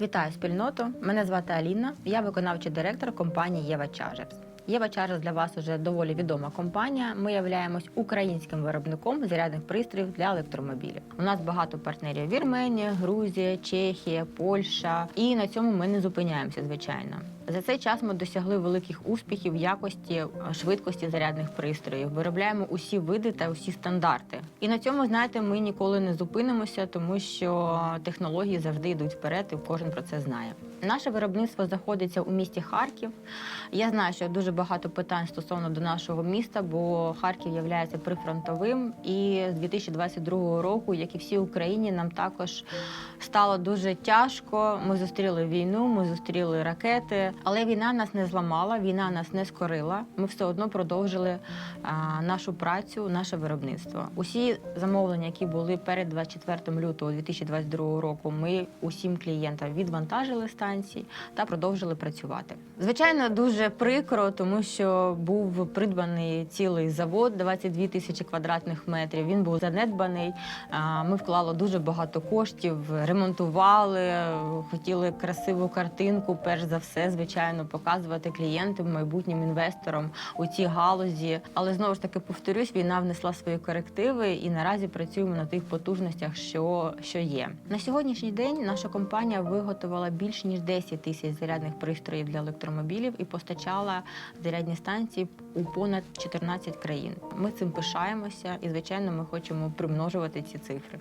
Вітаю спільноту. Мене звати Аліна. Я виконавчий директор компанії Єва Чаржерс. Єва Чаржерс для вас вже доволі відома компанія. Ми являємось українським виробником зарядних пристроїв для електромобілів. У нас багато партнерів Вірменія, Грузія, Чехія, Польща. І на цьому ми не зупиняємося, звичайно. За цей час ми досягли великих успіхів в якості швидкості зарядних пристроїв. Виробляємо усі види та усі стандарти. І на цьому, знаєте, ми ніколи не зупинимося, тому що технології завжди йдуть вперед, і кожен про це знає. Наше виробництво знаходиться у місті Харків. Я знаю, що дуже багато питань стосовно до нашого міста, бо Харків є прифронтовим. І з 2022 року, як і всій Україні, нам також стало дуже тяжко. Ми зустріли війну, ми зустріли ракети, але війна нас не зламала, війна нас не скорила. Ми все одно продовжили а, нашу працю, наше виробництво. Усі замовлення, які були перед 24 лютого 2022 року, ми усім клієнтам відвантажили станції та продовжили працювати. Звичайно, дуже прикро, тому що був придбаний цілий завод, 22 тисячі квадратних метрів. Він був занедбаний. Ми вклали дуже багато коштів, ремонтували, хотіли красиву картинку. Перш за все, звичайно, показувати клієнтам, майбутнім інвесторам у цій галузі. Але знову ж таки повторюсь, війна внесла свої корективи, і наразі працюємо на тих потужностях, що, що є. На сьогоднішній день наша компанія виготовила більш ніж 10 тисяч зарядних пристроїв для електромобілів і постачала зарядні станції у понад 14 країн. Ми цим пишаємося, і звичайно, ми хочемо примножувати ці цифри.